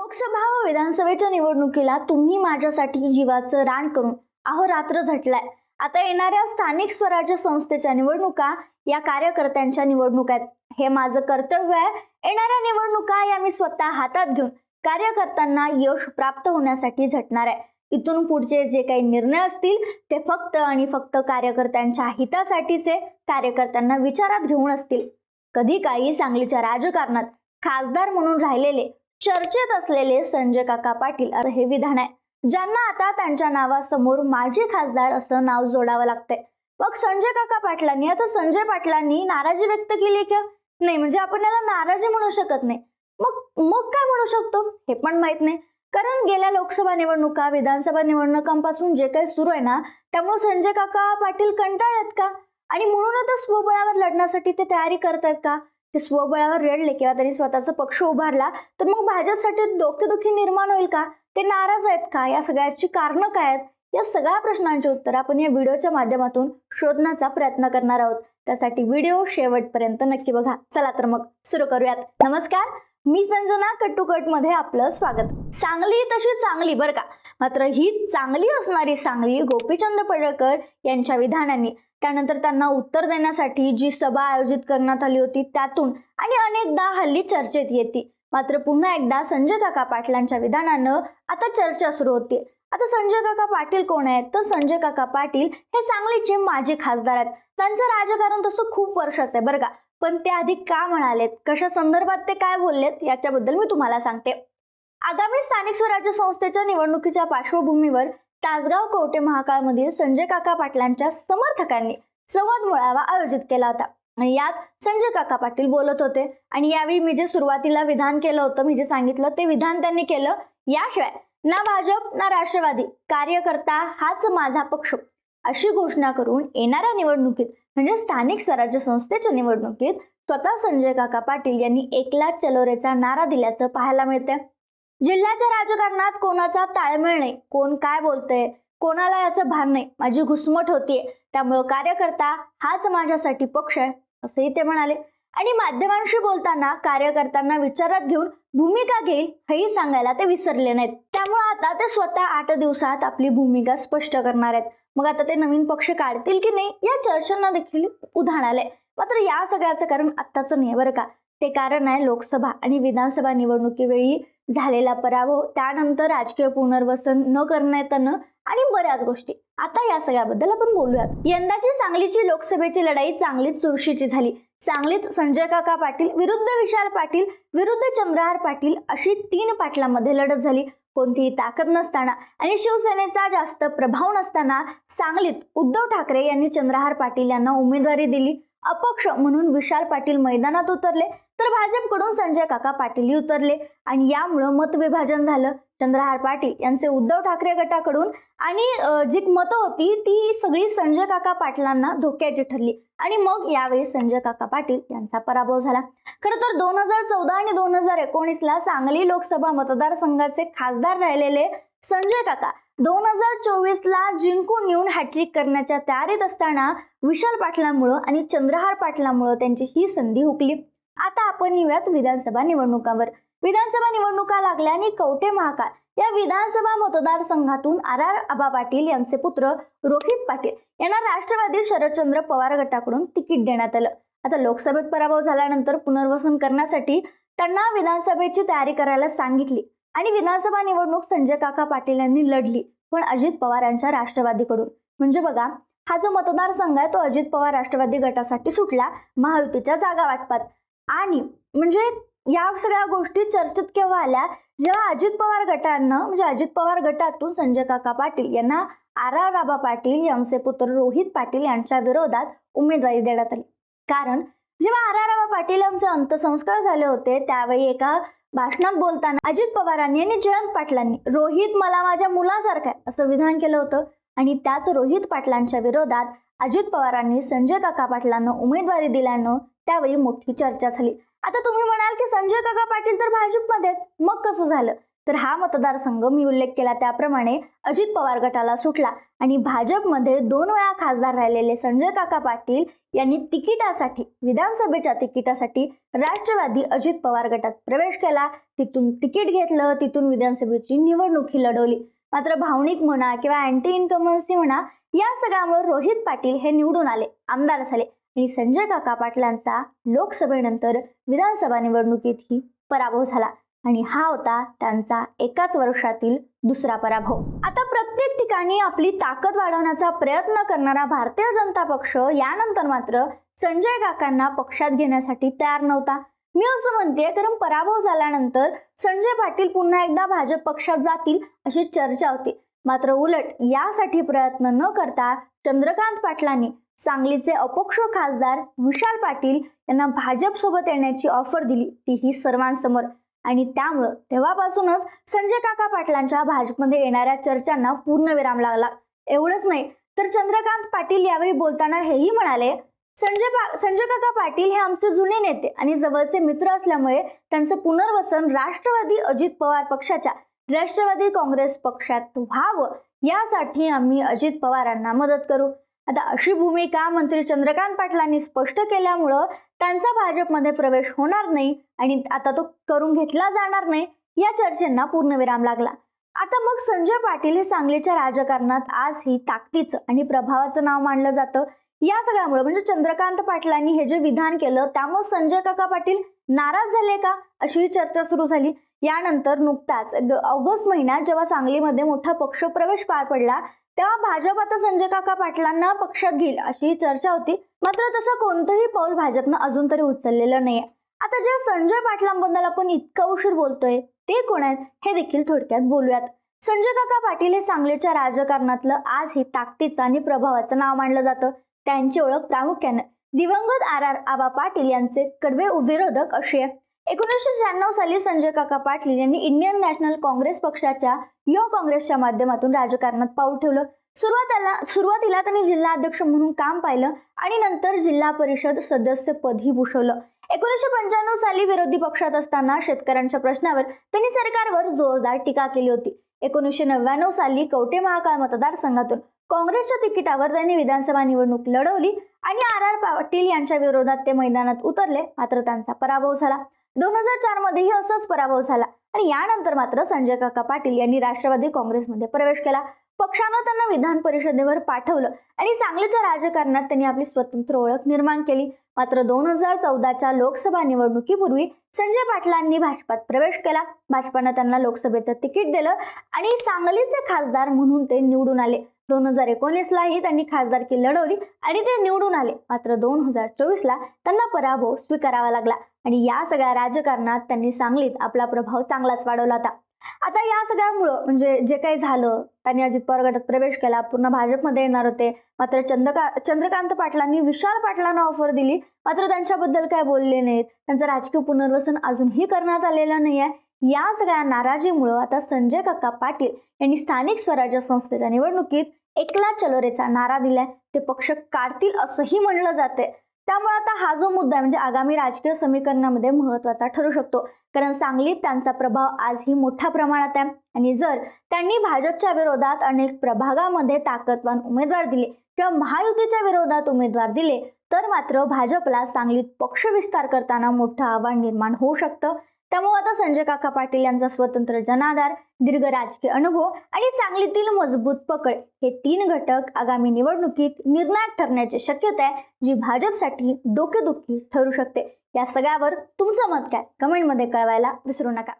लोकसभा व विधानसभेच्या निवडणुकीला तुम्ही माझ्यासाठी जीवाचं रान करून अहोरात्र झटलाय. आता येणाऱ्या स्थानिक स्वराज्य संस्थेच्या निवडणुका या कार्यकर्त्यांच्या निवडणुका आहेत. हे माझं कर्तव्य आहे. येणाऱ्या निवडणुका या मी स्वतः हातात घेऊन कार्यकर्त्यांना यश प्राप्त होण्यासाठी झटणार आहे. इथून पुढचे जे काही निर्णय असतील ते फक्त आणि फक्त कार्यकर्त्यांच्या हितासाठीचे कार्यकर्त्यांना विचारात घेऊन असतील. कधी काही सांगलीच्या राजकारणात खासदार म्हणून राहिलेले चर्चेत असलेले संजय काका पाटील असं हे विधान आहे. ज्यांना आता त्यांच्या नावासमोर माजी खासदार असं नाव जोडावं लागतंय. मग संजय काका पाटलांनी आता संजय पाटलांनी नाराजी व्यक्त केली का? नाही म्हणजे आपण याला नाराजी म्हणू शकत नाही. मग मग काय म्हणू शकतो? हे पण माहीत नाही. कारण गेल्या लोकसभा निवडणुका विधानसभा निवडणुकांपासून जे काही सुरू आहे ना त्यामुळे संजय काका पाटील कंटाळत का? आणि म्हणून आता स्वबळावर लढण्यासाठी ते तयारी करतायत का? ते स्वबळावर रडले किंवा त्यांनी स्वतःचा पक्ष उभारला तर मग भाजपसाठी डोकेदुखी निर्माण होईल का? ते नाराज आहेत का? या सगळ्याची कारणं काय आहेत? या सगळ्या प्रश्नांची उत्तर आपण या व्हिडिओच्या माध्यमातून शोधण्याचा प्रयत्न करणार आहोत. त्यासाठी व्हिडिओ शेवटपर्यंत नक्की बघा. चला तर मग सुरू करूयात. नमस्कार मी संजना कट्टुकटमध्ये आपलं स्वागत. सांगली तशी चांगली बरं का? मात्र ही चांगली असणारी सांगली गोपीचंद पडळकर यांच्या विधानांनी त्यानंतर त्यांना उत्तर देण्यासाठी जी सभा आयोजित करण्यात आली होती त्यातून आणि अनेकदा हल्ली चर्चेत येते. मात्र पुन्हा एकदा संजय काका पाटलांच्या विधानानं आता चर्चा सुरू होते. आता संजय काका पाटील कोण आहेत? तर संजय काका पाटील हे सांगलीचे माजी खासदार आहेत. त्यांचं राजकारण तसं खूप वर्षाचं आहे बरं का? पण ते आधी का म्हणालेत? कशा संदर्भात ते काय बोललेत? याच्याबद्दल मी तुम्हाला सांगते. आगामी स्थानिक स्वराज्य संस्थेच्या निवडणुकीच्या पार्श्वभूमीवर तासगाव कवटे महाकाळमधील संजय काका पाटलांच्या समर्थकांनी संवाद मेळावा आयोजित केला होता. आणि यात संजय काका पाटील बोलत होते. आणि यावेळी मी जे सुरुवातीला विधान केलं होतं मी जे सांगितलं ते विधान त्यांनी केलं. याशिवाय ना भाजप ना राष्ट्रवादी कार्यकर्ता हाच माझा पक्ष. अशी घोषणा करून येणाऱ्या निवडणुकीत म्हणजे स्थानिक स्वराज्य संस्थेच्या निवडणुकीत स्वतः संजय काका पाटील यांनी एकला चलोरेचा नारा दिल्याचं पाहायला मिळतंय. जिल्ह्याच्या राजकारणात कोणाचा ताळमेळ नाही कोण काय बोलतंय कोणाला याचं भान नाही माझी घुसमट होतीये त्यामुळं कार्यकर्ता हाच माझ्यासाठी पक्ष आहे असंही ते म्हणाले. आणि माध्यमांशी बोलताना कार्यकर्त्यांना विचारात घेऊन भूमिका घेईल हेही सांगायला ते विसरले नाहीत. त्यामुळे आता ते स्वतः आठ दिवसात आपली भूमिका स्पष्ट करणार आहेत. मग आता ते नवीन पक्ष काढतील की नाही या चर्चांना देखील उधाण आलंय. मात्र या सगळ्याचं कारण आत्ताचं नाही बरं का. ते कारण आहे लोकसभा आणि विधानसभा निवडणुकीवेळी झालेला पराभव त्यानंतर राजकीय पुनर्वसन न करण्यात आणि बऱ्याच गोष्टी. आता या सगळ्याबद्दल आपण बोलूयात. यंदाची सांगलीची लोकसभेची लढाई चांगलीच चुरशीची झाली. सांगलीत संजय काका पाटील विरुद्ध विशाल पाटील विरुद्ध चंद्रहार पाटील अशी तीन पाटलांमध्ये लढत झाली. कोणतीही ताकद नसताना आणि शिवसेनेचा जास्त प्रभाव नसताना सांगलीत उद्धव ठाकरे यांनी चंद्रहार पाटील यांना उमेदवारी दिली. अपक्ष म्हणून विशाल पाटील मैदानात उतरले. तर भाजपकडून संजय काका पाटील उतरले आणि यामुळं मतविभाजन झालं. चंद्रहार पाटील यांचे उद्धव ठाकरे गटाकडून आणि जी मतं होती ती सगळी संजय काका पाटलांना धोक्याची ठरली. आणि मग यावेळी संजय काका पाटील यांचा पराभव झाला. खरं तर दोन हजार चौदा आणि दोन हजार एकोणीसला सांगली लोकसभा मतदारसंघाचे खासदार राहिलेले संजय काका दोन हजार चोवीसला जिंकून येऊन हॅट्रिक करण्याच्या तयारीत असताना विशाल पाटलांमुळं आणि चंद्रहार पाटलांमुळं त्यांची ही संधी हुकली. आपण येऊयात विधानसभा निवडणुकांवर. विधानसभा निवडणुका लागल्या आणि कवठे महाकाळ या विधानसभा मतदारसंघातून आर आर आबा पाटील यांचे पुत्र रोहित पाटील यांना राष्ट्रवादी शरदचंद्र पवार गटाकडून तिकीट देण्यात आलं. आता लोकसभेत पराभव झाल्यानंतर पुनर्वसन करण्यासाठी त्यांना विधानसभेची तयारी करायला सांगितली आणि विधानसभा निवडणूक संजय काका पाटील यांनी लढली पण अजित पवार यांच्या राष्ट्रवादीकडून. म्हणजे बघा हा जो मतदारसंघ आहे तो अजित पवार राष्ट्रवादी गटासाठी सुटला महायुतीच्या जागा वाटपात. आणि म्हणजे या सगळ्या गोष्टी चर्चेत केव्हा आल्या? जेव्हा अजित पवार गटानं म्हणजे अजित पवार गटातून संजय काका पाटील यांना आर आर राबा पाटील यांचे पुत्र रोहित पाटील यांच्या विरोधात उमेदवारी देण्यात आली. कारण जेव्हा आर आर राबा पाटील यांचे अंत्यसंस्कार झाले होते त्यावेळी एका भाषणात बोलताना अजित पवारांनी आणि जयंत पाटलांनी रोहित मला माझ्या मुलासारखा आहे असं विधान केलं होतं. आणि त्याच रोहित पाटलांच्या विरोधात अजित पवारांनी संजय काका पाटलांना उमेदवारी दिल्यानं त्यावेळी मोठी चर्चा झाली. आता तुम्ही म्हणाल की संजय काका पाटील तर भाजपमध्ये मग कसं झालं? तर हा मतदारसंघ मी उल्लेख केला त्याप्रमाणे अजित पवार गटाला सुटला आणि भाजपमध्ये दोन वेळा खासदार राहिलेले संजय काका पाटील यांनी तिकिटासाठी विधानसभेच्या तिकिटासाठी राष्ट्रवादी अजित पवार गटात प्रवेश केला. तिथून तिकीट घेतलं तिथून विधानसभेची निवडणूक ही लढवली. मात्र भावनिक म्हणा किंवा अँटी इन्कमन्सी म्हणा या सगळ्यामुळे रोहित पाटील हे निवडून आले आमदार झाले आणि संजय काका पाटलांचा लोकसभेनंतर विधानसभा निवडणुकीतही पराभव झाला आणि हा होता त्यांचा एकाच वर्षातील दुसरा पराभव. आता प्रत्येक ठिकाणी आपली ताकद वाढवण्याचा प्रयत्न करणारा भारतीय जनता पक्ष यानंतर मात्र संजय काकांना पक्षात घेण्यासाठी तयार नव्हता. मी असं म्हणते कारण पराभव झाल्यानंतर संजय पाटील पुन्हा एकदा भाजप पक्षात जातील अशी चर्चा होती. मात्र उलट यासाठी प्रयत्न न करता चंद्रकांत पाटलांनी सांगलीचे अपक्ष खासदार विशाल पाटील यांना भाजपसोबत येण्याची ऑफर दिली. तीही सर्वांसमोर. आणि त्यामुळं तेव्हापासूनच संजय काका पाटलांच्या भाजपमध्ये येणाऱ्या चर्चांना पूर्ण विराम लागला. एवढंच नाही तर चंद्रकांत पाटील यावेळी बोलताना हेही म्हणाले संजय पा संजय काका पाटील हे आमचे जुने नेते आणि जवळचे मित्र असल्यामुळे त्यांचं पुनर्वसन राष्ट्रवादी अजित पवार पक्षाच्या राष्ट्रवादी काँग्रेस पक्षात व्हावं यासाठी आम्ही अजित पवारांना मदत करू. आता अशी भूमिका मंत्री चंद्रकांत पाटलांनी स्पष्ट केल्यामुळं त्यांचा भाजपमध्ये प्रवेश होणार नाही आणि आता तो करून घेतला जाणार नाही या चर्चेंना पूर्णविराम लागला. आता मग संजय पाटील हे सांगलीच्या राजकारणात आजही ताकदीचं आणि प्रभावाचं नाव मानलं जातं. या सगळ्यामुळे म्हणजे चंद्रकांत पाटलांनी हे जे विधान केलं त्यामुळे संजय काका पाटील नाराज झाले का अशी चर्चा सुरू झाली. यानंतर नुकताच ऑगस्ट महिन्यात जेव्हा सांगलीमध्ये मोठा पक्षप्रवेश पार पडला तेव्हा भाजप आता संजय काका पाटलांना पक्षात घेईल अशी चर्चा होती. मात्र तसं कोणतंही पाऊल भाजपनं अजून तरी उचललेलं नाहीये. आता ज्या संजय पाटलांबद्दल आपण इतका उशीर बोलतोय ते कोण आहेत हे देखील थोडक्यात बोलूयात. संजय काका पाटील हे सांगलीच्या राजकारणातलं आजही ताकदीचं आणि प्रभावाचं नाव मानलं जातं. त्यांची ओळख प्रामुख्यानं दिवंगत आर आर आबा पाटील यांचे कडवे विरोधक अशी आहे एकोणीसशे शहाण्णव साली संजय काका पाटील यांनी इंडियन नॅशनल काँग्रेस पक्षाच्या युवा काँग्रेसच्या माध्यमातून राजकारणात पाऊल ठेवलं. सुरुवातीला सुरुवातीला त्यांनी जिल्हा अध्यक्ष म्हणून काम पाहिलं आणि नंतर जिल्हा परिषद सदस्य पदही भूषवलं. एकोणीसशे पंच्याण्णव साली विरोधी पक्षात असताना शेतकऱ्यांच्या प्रश्नावर त्यांनी सरकारवर जोरदार टीका केली होती. एकोणीसशे नव्याण्णव साली कवटे महाकाळ मतदारसंघातून काँग्रेसच्या तिकिटावर त्यांनी विधानसभा निवडणूक लढवली आणि आर आर पाटील यांच्या विरोधात ते मैदानात उतरले मात्र त्यांचा पराभव झाला. दोन हजार चारमध्येही असाच पराभव झाला. आणि यानंतर मात्र संजय काका पाटील यांनी राष्ट्रवादी काँग्रेसमध्ये प्रवेश केला. पक्षानं त्यांना विधान परिषदेवर पाठवलं आणि सांगलीच्या राजकारणात त्यांनी आपली स्वतंत्र ओळख निर्माण केली. मात्र दोन हजार चौदाच्या लोकसभा निवडणुकीपूर्वी संजय पाटलांनी भाजपात प्रवेश केला. भाजपानं त्यांना लोकसभेचं तिकीट दिलं आणि सांगलीचे खासदार म्हणून ते निवडून आले. दोन हजार एकोणीसलाही त्यांनी खासदारकी लढवली आणि ते निवडून आले. मात्र दोन हजार चोवीसला त्यांना पराभव स्वीकारावा लागला आणि या सगळ्या राजकारणात त्यांनी सांगलीत आपला प्रभाव चांगलाच वाढवला होता. आता या सगळ्यामुळं म्हणजे जे काही झालं त्यांनी अजित पवार गटात प्रवेश केला पूर्ण भाजपमध्ये येणार होते. मात्र चंद्रका चंद्रकांत पाटलांनी विशाल पाटलांना ऑफर दिली. मात्र त्यांच्याबद्दल काय बोलले नाहीत. त्यांचं राजकीय पुनर्वसन अजूनही करण्यात आलेलं नाही आहे या सगळ्या नाराजीमुळं आता संजय काका पाटील यांनी स्थानिक स्वराज्य संस्थेच्या निवडणुकीत एकला चलोरेचा नारा दिलाय. ते पक्ष काढतील असंही म्हणलं जाते त्यामुळे आता हा जो मुद्दा आहे म्हणजे आगामी राजकीय समीकरणामध्ये महत्त्वाचा ठरू शकतो. कारण सांगलीत त्यांचा प्रभाव आजही मोठ्या प्रमाणात आहे. आणि जर त्यांनी भाजपच्या विरोधात अनेक प्रभागामध्ये ताकदवान उमेदवार दिले किंवा महायुतीच्या विरोधात उमेदवार दिले तर मात्र भाजपला सांगलीत पक्ष विस्तार करताना मोठं आव्हान निर्माण होऊ शकतं. त्यामुळे आता संजय काका पाटील यांचा स्वतंत्र जनाधार दीर्घ राजकीय अनुभव आणि सांगलीतील मजबूत पकड हे तीन घटक आगामी निवडणुकीत निर्णायक ठरण्याची शक्यता आहे जी भाजपसाठी डोकेदुखी ठरू शकते. या सगळ्यावर तुमचं मत काय? कमेंटमध्ये कळवायला विसरू नका.